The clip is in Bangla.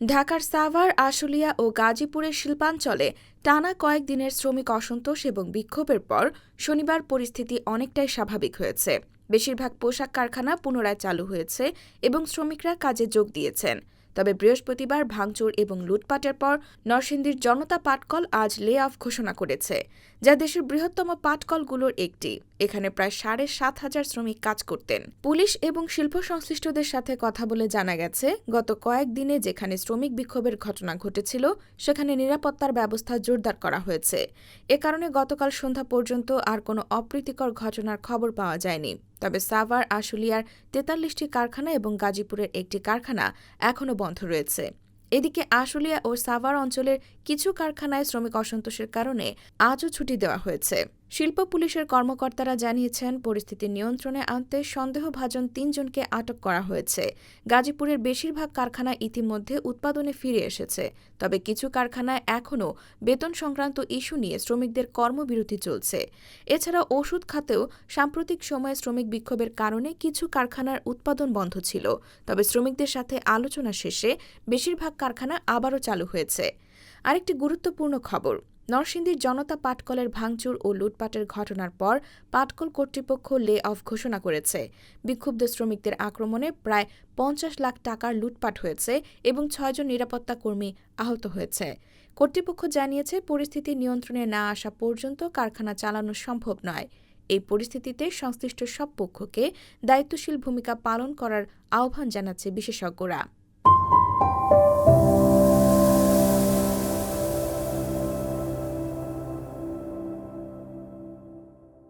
ঢাকার সাভার, আশুলিয়া ও গাজীপুরের শিল্পাঞ্চলে টানা কয়েক দিনের শ্রমিক অসন্তোষ এবং বিক্ষোভের পর শনিবার পরিস্থিতি অনেকটাই স্বাভাবিক হয়েছে। বেশিরভাগ পোশাক কারখানা পুনরায় চালু হয়েছে এবং শ্রমিকরা কাজে যোগ দিয়েছেন। তবে বৃহস্পতিবার ভাঙচুর এবং লুটপাটের পর নরসিংদীর জনতা পাটকল আজ লে অফ ঘোষণা করেছে, যা দেশের বৃহত্তম পাটকলগুলোর একটি। এখানে প্রায় সাড়ে সাত হাজার শ্রমিক কাজ করতেন। পুলিশ এবং শিল্প সংশ্লিষ্টদের সাথে কথা বলে জানা গেছে, গত কয়েকদিনে যেখানে শ্রমিক বিক্ষোভের ঘটনা ঘটেছিল, সেখানে নিরাপত্তার ব্যবস্থা জোরদার করা হয়েছে। এ কারণে গতকাল সন্ধ্যা পর্যন্ত আর কোনো অপ্রীতিকর ঘটনার খবর পাওয়া যায়নি। তবে সাভার, আশুলিয়ার তেতাল্লিশটি কারখানা এবং গাজীপুরের একটি কারখানা এখনও বন্ধ রয়েছে। এদিকে আশুলিয়া ও সাভার অঞ্চলের কিছু কারখানায় শ্রমিক অসন্তোষের কারণে আজও ছুটি দেওয়া হয়েছে। শিল্প পুলিশের কর্মকর্তারা জানিয়েছেন, পরিস্থিতি নিয়ন্ত্রণে আনতে সন্দেহভাজন তিনজনকে আটক করা হয়েছে। গাজীপুরের বেশিরভাগ কারখানা ইতিমধ্যে উৎপাদনে ফিরে এসেছে। তবে কিছু কারখানায় এখনও বেতন সংক্রান্ত ইস্যু নিয়ে শ্রমিকদের কর্মবিরতি চলছে। এছাড়া ওষুধ খাতেও সাম্প্রতিক সময়ে শ্রমিক বিক্ষোভের কারণে কিছু কারখানার উৎপাদন বন্ধ ছিল। তবে শ্রমিকদের সাথে আলোচনা শেষে বেশিরভাগ কারখানা আবারও চালু হয়েছে। আরেকটি গুরুত্বপূর্ণ খবর নরসিংদীর জনতা পাটকলের ভাঙচুর ও লুটপাটের ঘটনার পর পাটকল কর্তৃপক্ষ লে অফ ঘোষণা করেছে। বিক্ষুব্ধ শ্রমিকদের আক্রমণে প্রায় পঞ্চাশ লাখ টাকার লুটপাট হয়েছে এবং ছয়জন নিরাপত্তা কর্মী আহত হয়েছে। কর্তৃপক্ষ জানিয়েছে, পরিস্থিতি নিয়ন্ত্রণে না আসা পর্যন্ত কারখানা চালানো সম্ভব নয়। এই পরিস্থিতিতে সংশ্লিষ্ট সব পক্ষকে দায়িত্বশীল ভূমিকা পালন করার আহ্বান জানাচ্ছে বিশেষজ্ঞরা।